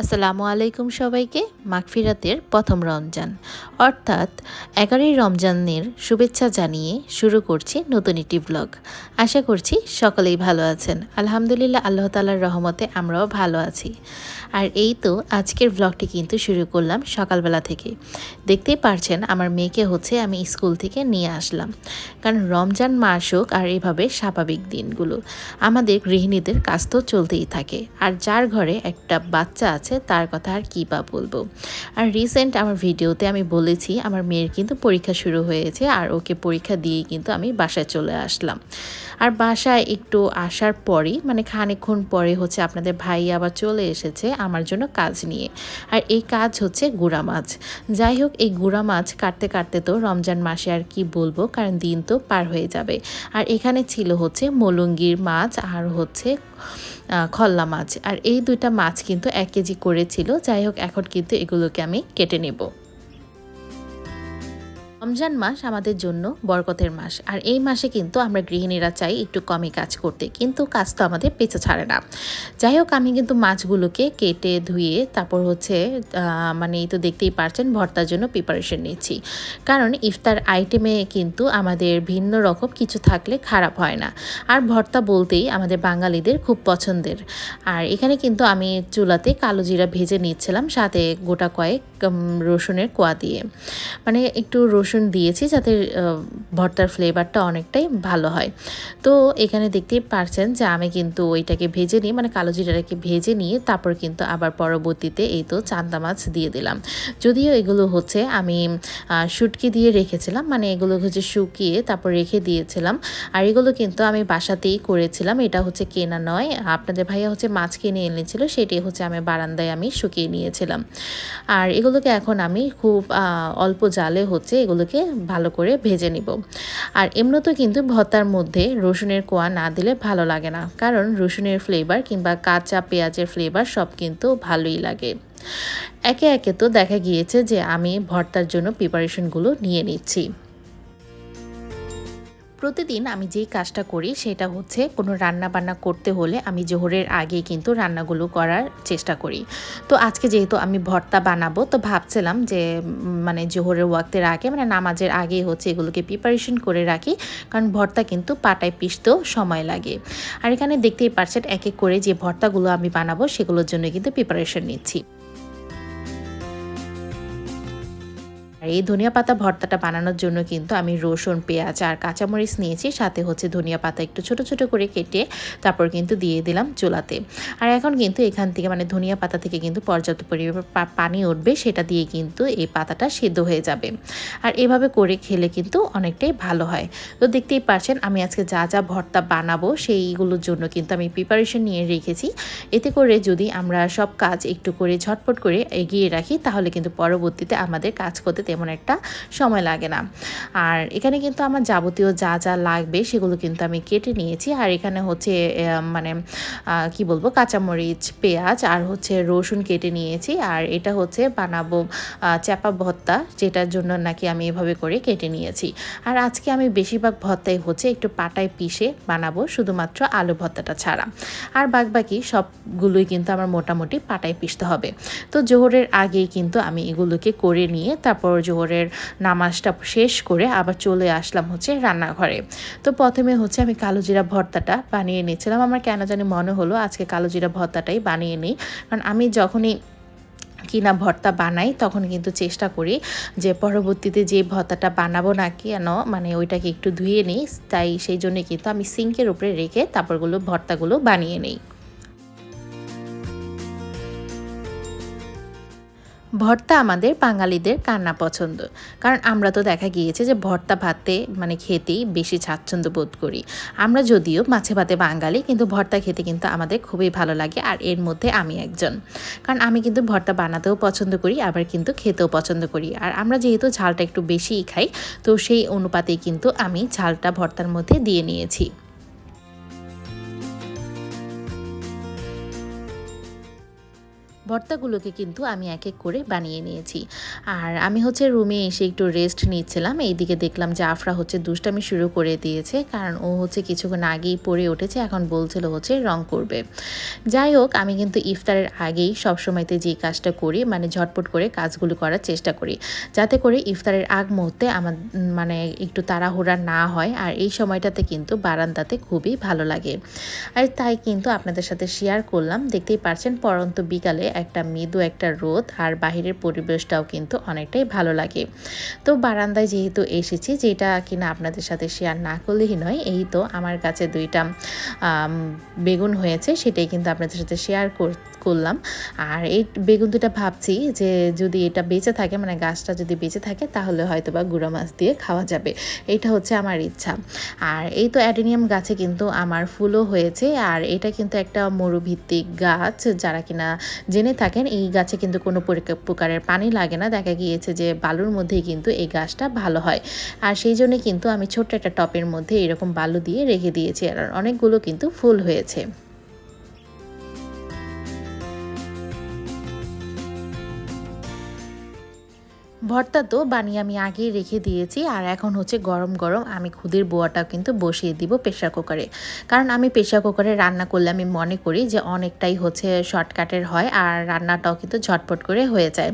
আসসালামু আলাইকুম সবাইকে মাগফিরাতের প্রথম রমজান। অর্থাৎ এগারোই রমজানের শুভেচ্ছা জানিয়ে শুরু করছি নতুন একটি ব্লগ আশা করছি সকলেই ভালো আছেন। আলহামদুলিল্লাহ আল্লাহ তালার রহমতে আমরাও ভালো আছি। আর এই তো আজকের ব্লগটি কিন্তু শুরু করলাম সকালবেলা থেকে। দেখতেই পারছেন আমার মেয়েকে হচ্ছে আমি স্কুল থেকে নিয়ে আসলাম। কারণ রমজান মাস হোক আর এভাবে স্বাভাবিক দিনগুলো, আমাদের গৃহিণীদের কাজ তো চলতেই থাকে। আর যার ঘরে একটা বাচ্চা আছে, তার কথা আর কী বা বলব। আর রিসেন্ট আমার ভিডিওতে আমি বলেছি, আমার মেয়ের কিন্তু পরীক্ষা শুরু হয়েছে, আর ওকে পরীক্ষা দিয়েই কিন্তু আমি বাসায় চলে আসলাম। আর বাসায় একটু আসার পরই মানে খানিকক্ষণ পরে হচ্ছে আপনাদের ভাই আবার চলে এসেছে আমার জন্য কাজ নিয়ে। আর এই কাজ হচ্ছে গুড়া মাছ। যাই হোক, এই গুড়া মাছ কাটতে কাটতে তো রমজান মাসে আর কি বলব, কারণ দিন তো পার হয়ে যাবে। আর এখানে ছিল হচ্ছে মলঙ্গির মাছ, আর হচ্ছে খল্লা মাছ। আর এই দুইটা মাছ কিন্তু এক কেজি করেছিল যাই হোক, এখন কিন্তু এগুলোকে আমি কেটে নেব। রমজান মাস আমাদের জন্য বরকতের মাস। আর এই মাসে কিন্তু আমরা গৃহিণীরা চাই একটু কমই কাজ করতে, কিন্তু কাজ তো আমাদের পেছে ছাড়ে না। যাই হোক, আমি কিন্তু মাছগুলোকে কেটে ধুয়ে তারপর হচ্ছে মানে এই তো দেখতেই পারছেন, ভর্তার জন্য প্রিপারেশন নিচ্ছি। কারণ ইফতার আইটেমে কিন্তু আমাদের ভিন্ন রকম কিছু থাকলে খারাপ হয় না। আর ভর্তা বলতেই আমাদের বাঙালিদের খুব পছন্দের। আর এখানে কিন্তু আমি চুলাতে কালো জিরা ভেজে নিচ্ছিলাম, সাথে গোটা কয়েক রসুনের কোয়া দিয়ে। মানে একটু রসুন দিয়েছি যাতে ভর্তার ফ্লেভারটা অনেকটাই ভালো হয়। তো এখানে দেখতেই পারছেন যে আমি কিন্তু ওইটাকে ভেজে নিই মানে কালো জিরাটাকে ভেজে নিয়ে তারপর কিন্তু আবার পরবর্তীতে এই তো চান্দা মাছ দিয়ে দিলাম। যদিও এগুলো হচ্ছে আমি শুটকি দিয়ে রেখেছিলাম মানে এগুলো হচ্ছে শুকিয়ে তারপর রেখে দিয়েছিলাম। আর এগুলো কিন্তু আমি বাসাতেই করেছিলাম, এটা হচ্ছে কেনা নয়। আপনাদের ভাইয়া হচ্ছে মাছ কিনে এনেছিল সেটি হচ্ছে আমি বারান্দায় আমি শুকিয়ে নিয়েছিলাম। আর এগুলোকে এখন আমি খুব অল্প জালে হচ্ছে এগুলোকে ভালো করে ভেজে নিব। আর এমনিতে কিন্তু ভর্তার মধ্যে রসুনের কোয়া না দিলে ভালো লাগে না। কারণ রসুনের ফ্লেভার কিংবা কাঁচা পেঁয়াজের ফ্লেভার সব কিন্তু ভালোই লাগে। একে একে তো দেখা গিয়েছে যে আমি ভর্তার জন্য প্রিপারেশনগুলো নিয়ে নিচ্ছি। প্রতিদিন আমি যেই কাজটা করি সেটা হচ্ছে কোনো রান্না বান্না করতে হলে আমি জোহরের আগে কিন্তু রান্নাগুলো করার চেষ্টা করি। তো আজকে যেহেতু আমি ভর্তা বানাবো, তো ভাবছিলাম যে মানে জোহরের ওয়াক্তের আগে মানে নামাজের আগে হচ্ছে এগুলোকে প্রিপারেশন করে রাখি, কারণ ভর্তা কিন্তু পাটায় পিসতেও সময় লাগে। আর এখানে দেখতেই পারছেন এক এক করে যে ভর্তাগুলো আমি বানাবো সেগুলোর জন্য কিন্তু প্রিপারেশন নিচ্ছি। আর এই ধনিয়া পাতা ভর্তাটা বানানোর জন্য কিন্তু আমি রসুন, পেঁয়াজ আর কাঁচামরিচ নিয়েছি। সাথে হচ্ছে ধনিয়া পাতা একটু ছোট ছোট করে কেটে তারপর কিন্তু দিয়ে দিলাম চুলাতে। আর এখন কিন্তু এখান থেকে মানে ধনিয়া পাতা থেকে কিন্তু পর্যাপ্ত পরিমাণ পানি উঠবে, সেটা দিয়ে কিন্তু এই পাতাটা সেদ্ধ হয়ে যাবে। আর এভাবে করে খেলে কিন্তু অনেকটাই ভালো হয়। তো দেখতেই পারছেন, আমি আজকে যা যা ভর্তা বানাবো, সেইগুলোর জন্য কিন্তু আমি প্রিপারেশন নিয়ে রেখেছি। এতে করে যদি আমরা সব কাজ একটু করে ঝটপট করে এগিয়ে রাখি, তাহলে কিন্তু পরবর্তীতে আমাদের কাজ করতে তেমন একটা সময় লাগে না। আর এখানে কিন্তু আমার যাবতীয় যা যা লাগবে সেগুলো কিন্তু আমি কেটে নিয়েছি। আর এখানে হচ্ছে মানে কি বলব, কাঁচামরিচ, পেঁয়াজ আর হচ্ছে রসুন কেটে নিয়েছি। আর এটা হচ্ছে বানাবো চাপা ভত্তা যেটার জন্য নাকি আমি এভাবে করে কেটে নিয়েছি। আর আজকে আমি বেশিরভাগ ভত্তাই হচ্ছে একটু পাটায় পিষে বানাবো, শুধুমাত্র আলু ভত্তাটা ছাড়া। আর বাকি সবগুলোই কিন্তু আমার মোটামুটি পাটায় পিষতে হবে। তো জোহরের আগেই কিন্তু আমি এগুলোকে করে নিয়ে তারপর জোহরের নামাজটা শেষ করে আবার চলে আসলাম হচ্ছে রান্নাঘরে। তো প্রথমে হচ্ছে আমি কালো জিরা ভর্তাটা বানিয়ে নিয়েছিলাম। আমার কেন জানি মনে হলো আজকে কালো জিরা ভর্তাটাই বানিয়ে নিই। কারণ আমি যখনই কিনা ভর্তা বানাই, তখন কিন্তু চেষ্টা করি যে পরবর্তীতে যে ভর্তাটা বানাবো না কেন মানে ওইটাকে একটু ধুয়ে নিই। তাই সেই জন্য কিন্তু আমি সিঙ্কের উপরে রেখে তারপরগুলো ভর্তাগুলো বানিয়ে নিই। ভর্তা আমাদের বাঙালিদের কান্না পছন্দ। কারণ আমরা তো দেখা গিয়েছে যে ভর্তা ভাতে মানে খেতেই বেশি স্বাচ্ছন্দ্য বোধ করি। আমরা যদিও মাছে ভাতে বাঙালি, কিন্তু ভর্তা খেতে কিন্তু আমাদের খুবই ভালো লাগে আর এর মধ্যে আমি একজন। কারণ আমি কিন্তু ভর্তা বানাতেও পছন্দ করি, আবার কিন্তু খেতেও পছন্দ করি। আর আমরা যেহেতু ঝালটা একটু বেশিই খাই, তো সেই অনুপাতেই কিন্তু আমি ঝালটা ভর্তার মধ্যে দিয়ে নিয়েছি। ভর্তাগুলোকে কিন্তু আমি এক এক করে বানিয়ে নিয়েছি। আর আমি হচ্ছে রুমে এসে একটু রেস্ট নিচ্ছিলাম। এইদিকে দেখলাম যে আফরা হচ্ছে দুষ্টামি শুরু করে দিয়েছে, কারণ ও হচ্ছে কিছুক্ষণ আগেই পড়ে উঠেছে, এখন বলছিল হচ্ছে রং করবে। যাই হোক, আমি কিন্তু ইফতারের আগেই সবসময়তে যে কাজটা করি মানে ঝটপট করে কাজগুলো করার চেষ্টা করি। যাতে করে ইফতারের আগ মুহূর্তে আমার মানে একটু তাড়াহুড়া না হয়, আর এই সময়টাতে কিন্তু বারান্দাতে খুবই ভালো লাগে। আর তাই কিন্তু আপনাদের সাথে শেয়ার করলাম। দেখতেই পারছেন, পরন্ত বিকালে একটা মৃদু একটা রোদ আর বাহিরের পরিবেশটাও কিন্তু অনেকটাই ভালো লাগে। তো বারান্দায় যেহেতু এসেছি, যেটা কিনা আপনাদের সাথে শেয়ার না করলেই নয়, এই তো আমার কাছে দুইটা বেগুন হয়েছে, সেটাই কিন্তু আপনাদের সাথে শেয়ার করলাম। আর এই বেগুন দুটা ভাবছি যে যদি এটা বেঁচে থাকে মানে গাছটা যদি বেঁচে থাকে, তাহলে হয়তো বা গুঁড়া মাছ দিয়ে খাওয়া যাবে। এটা হচ্ছে আমার ইচ্ছা। আর এই তো অ্যাডেনিয়াম গাছে কিন্তু আমার ফুলও হয়েছে। আর এটা কিন্তু একটা মরুভিত্তিক গাছ, যারা কিনা জেনে থাকেন, এই গাছে কিন্তু কোনো প্রকারের পানি লাগে না। দেখা গিয়েছে যে বালুর মধ্যেই কিন্তু এই গাছটা ভালো হয়। আর সেই জন্য কিন্তু আমি ছোট্ট একটা টপের মধ্যে এরকম বালু দিয়ে রেখে দিয়েছি। আর অনেকগুলো কিন্তু ফুল হয়েছে। ভর্তা তো বানিয়ে আমি আগেই রেখে দিয়েছি, আর এখন হচ্ছে গরম গরম আমি খুদের বোয়াটাও কিন্তু বসিয়ে দিব প্রেশার কুকারে। কারণ আমি প্রেশার কুকারে রান্না করলে আমি মনে করি যে অনেকটাই হচ্ছে শর্টকাটের হয়, আর রান্নাটাও কিন্তু ঝটপট করে হয়ে যায়।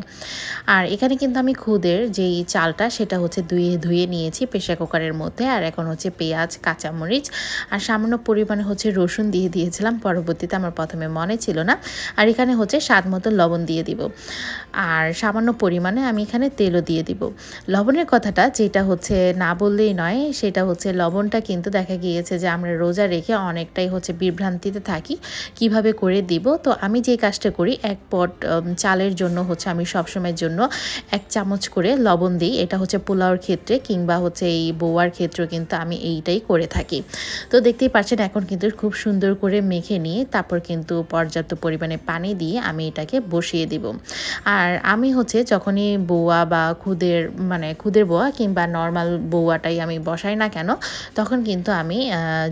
আর এখানে কিন্তু আমি খুদের যেই চালটা সেটা হচ্ছে ধুয়ে ধুয়ে নিয়েছি প্রেশার কুকারের মধ্যে, আর এখন হচ্ছে পেঁয়াজ, কাঁচামরিচ, আর সামান্য পরিমাণে হচ্ছে রসুন দিয়ে দিয়েছিলাম, পরবর্তীতে আমার প্রথমে মনে ছিল না। আর এখানে হচ্ছে স্বাদ মতো লবণ দিয়ে দিব। আর সামান্য পরিমাণে আমি এখানে তেলও দিয়ে দিব। লবণের কথাটা যেটা হচ্ছে না বললেই নয়, সেটা হচ্ছে লবণটা কিন্তু দেখা গিয়েছে যে আমরা রোজা রেখে অনেকটাই হচ্ছে বিভ্রান্তিতে থাকি, কীভাবে করে দিব? তো আমি যে কাজটা করি, এক পট চালের জন্য হচ্ছে আমি সবসময়ের জন্য এক চামচ করে লবণ দিই। এটা হচ্ছে পোলাওর ক্ষেত্রে কিংবা হচ্ছে এই বৌয়ার ক্ষেত্রেও কিন্তু আমি এইটাই করে থাকি। তো দেখতেই পাচ্ছেন এখন কিন্তু খুব সুন্দর করে মেখে নিয়ে তারপর কিন্তু পর্যাপ্ত পরিমাণে পানি দিয়ে আমি এটাকে বসিয়ে দিব। আর আমি হচ্ছে যখনই বৌয়া বা খুদের মানে খুদের বোয়া কিংবা নর্মাল বৌয়াটাই আমি বসাই না কেন, তখন কিন্তু আমি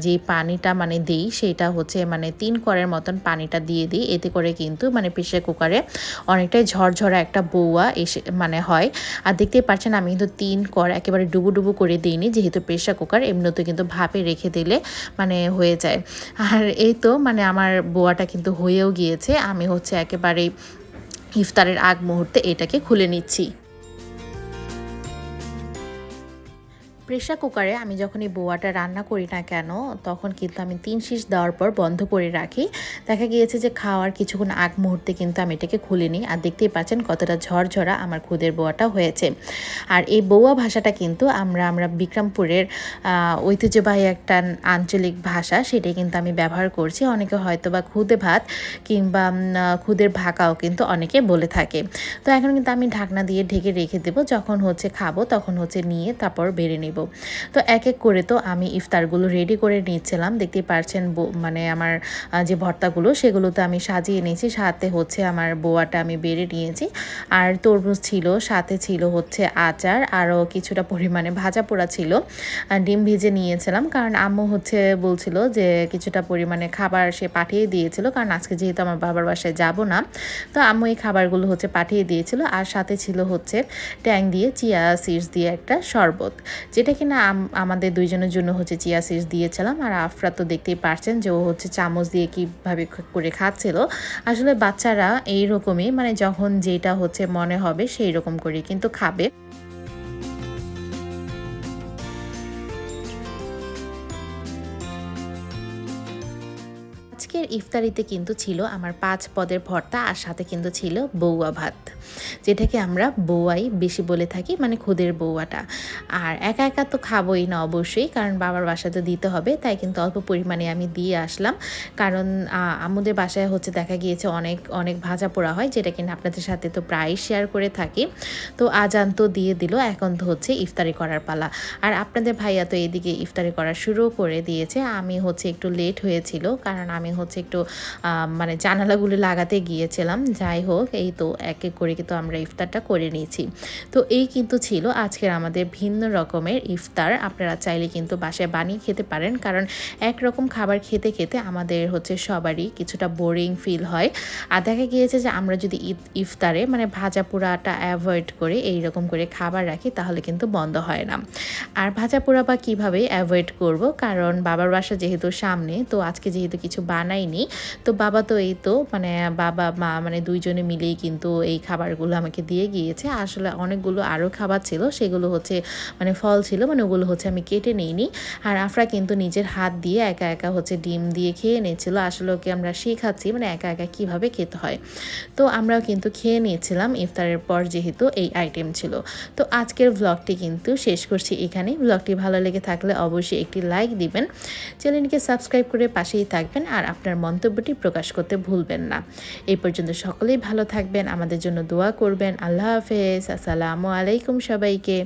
যে পানিটা মানে দিই সেটা হচ্ছে মানে তিন করের মতন পানিটা দিয়ে দিই। এতে করে কিন্তু মানে প্রেশার কুকারে অনেকটাই ঝরঝরা একটা বৌয়া এসে মানে হয়। আর দেখতেই পাচ্ছেন আমি কিন্তু তিন কর একেবারে ডুবু ডুবু করে দিইনি, যেহেতু প্রেশার কুকার এমনিতে কিন্তু ভাপে রেখে দিলে মানে হয়ে যায়। আর এই তো মানে আমার বোয়াটা কিন্তু হয়েও গিয়েছে। আমি হচ্ছে একেবারেই ইফতারের আগ মুহূর্তে এটাকে খুলে নিচ্ছি। প্রেশার কুকারে আমি যখন এই বোয়াটা রান্না করি না কেন, তখন কিন্তু আমি তিন শীষ দেওয়ার পর বন্ধ করে রাখি। দেখা গিয়েছে যে খাওয়ার কিছুক্ষণ আগ মুহূর্তে কিন্তু আমি এটাকে খুলে নিই। আর দেখতেই পাচ্ছেন কতটা ঝরঝরা আমার খুদের বোয়াটা হয়েছে। আর এই বৌয়া ভাষাটা কিন্তু আমরা আমরা বিক্রমপুরের ঐতিহ্যবাহী একটা আঞ্চলিক ভাষা, সেটাই কিন্তু আমি ব্যবহার করছি। অনেকে হয়তো বা খুদে ভাত কিংবা খুদের ভাকাও কিন্তু অনেকে বলে থাকে। তো এখন কিন্তু আমি ঢাকনা দিয়ে ঢেকে রেখে দেবো। যখন হচ্ছে খাব, তখন হচ্ছে নিয়ে তারপর বেড়ে নেব। তো এক এক করে তো আমি ইফতারগুলো রেডি করে নিচ্ছিলাম। দেখতেই পারছেন মানে আমার যে ভর্তাগুলো সেগুলো তো আমি সাজিয়ে নিয়েছি। সাথে হচ্ছে আমার বোয়াটা আমি বেড়ে নিয়েছি। আর তরমুজ ছিল, সাথে ছিল হচ্ছে আচার, আরও কিছুটা পরিমাণে ভাজা পোড়া ছিল। ডিম ভেজে নিয়েছিলাম। কারণ আম্মু হচ্ছে বলছিল যে কিছুটা পরিমাণে খাবার সে পাঠিয়ে দিয়েছিল। কারণ আজকে যেহেতু আমার বাবার বাসায় যাব না, তো আম্মু এই খাবারগুলো হচ্ছে পাঠিয়ে দিয়েছিল। আর সাথে ছিল হচ্ছে ট্যাং দিয়ে, চিয়া, সিডস দিয়ে একটা শরবত। যেটা কিনা আম- আমাদের দুইজনের জন্য হচ্ছে চিয়া সিস দিয়েছিলাম। আর আফরা তো দেখতেই পারছেন যে ও হচ্ছে চামচ দিয়ে কীভাবে করে খাচ্ছিল। আসলে বাচ্চারা এইরকমই মানে যখন যেটা হচ্ছে মনে হবে সেই রকম করে কিন্তু খাবে। আজকের ইফতারিতে কিন্তু ছিল আমার পাঁচ পদের ভর্তা আর সাথে কিন্তু ছিল বৌয়া ভাত, যেটাকে আমরা বৌয়াই বেশি বলে থাকি মানে খুদের বৌয়াটা আর একা একা তো খাবোই না অবশ্যই, কারণ বাবার বাসায় তো দিতে হবে, তাই কিন্তু অল্প পরিমাণে আমি দিয়ে আসলাম। কারণ আমাদের বাসায় হচ্ছে দেখা গিয়েছে অনেক অনেক ভাজা পোড়া হয়, যেটা কিনা আপনাদের সাথে তো প্রায় শেয়ার করে থাকি। তো আজান তো দিয়ে দিল, এখন তো হচ্ছে ইফতারি করার পালা। আর আপনাদের ভাইয়া তো এদিকে ইফতারি করা শুরু করে দিয়েছে, আমি হচ্ছে একটু লেট হয়েছিল, কারণ আমি হচ্ছে হচ্ছে একটু মানে জানালাগুলো লাগাতে গিয়েছিলাম। যাই হোক, এই তো এক এক করে কিন্তু আমরা ইফতারটা করে নিয়েছি। তো এই কিন্তু ছিল আজকের আমাদের ভিন্ন রকমের ইফতার। আপনারা চাইলে কিন্তু বাসায় বানিয়ে খেতে পারেন, কারণ একরকম খাবার খেতে খেতে আমাদের হচ্ছে সবারই কিছুটা বোরিং ফিল হয়। আর দেখা গিয়েছে যে আমরা যদি ইফ- ইফতারে মানে ভাজা পোড়াটা অ্যাভয়েড করে এই রকম করে খাবার রাখি, তাহলে কিন্তু বন্ধ হয় না। আর ভাজা পোড়া বা কীভাবে অ্যাভয়েড করব? কারণ বাবার বাসা যেহেতু সামনে, তো আজকে যেহেতু কিছু বানাইনি তো বাবা তো এই তো মানে বাবা, মা মানে দুইজনে মিলেই কিন্তু এই খাবারগুলো আমাকে দিয়ে গিয়েছে। আসলে অনেকগুলো আরও খাবার ছিল, সেগুলো হচ্ছে মানে ফল ছিল মানে ওগুলো হচ্ছে আমি কেটে নিইনি। আর আফরা কিন্তু নিজের হাত দিয়ে একা একা হচ্ছে ডিম দিয়ে খেয়ে নিয়েছিল। আসলে ওকে আমরা শেখাচ্ছি মানে একা একা কীভাবে খেতে হয়। তো আমরাও কিন্তু খেয়ে নিয়েছিলাম, ইফতারের পর যেহেতু এই আইটেম ছিল। তো আজকের ব্লগটি কিন্তু শেষ করছি এখানে ব্লগটি ভালো লেগে থাকলে অবশ্যই একটি লাইক দিবেন। চ্যানেলকে সাবস্ক্রাইব করে পাশেই থাকবেন। আর আপনার মন্তব্যটি প্রকাশ করতে ভুলবেন না। এই পর্যন্ত সকলেই ভালো থাকবেন, আমাদের জন্য দোয়া করবেন। আল্লাহ হাফেজ। আসসালামু আলাইকুম সবাইকে।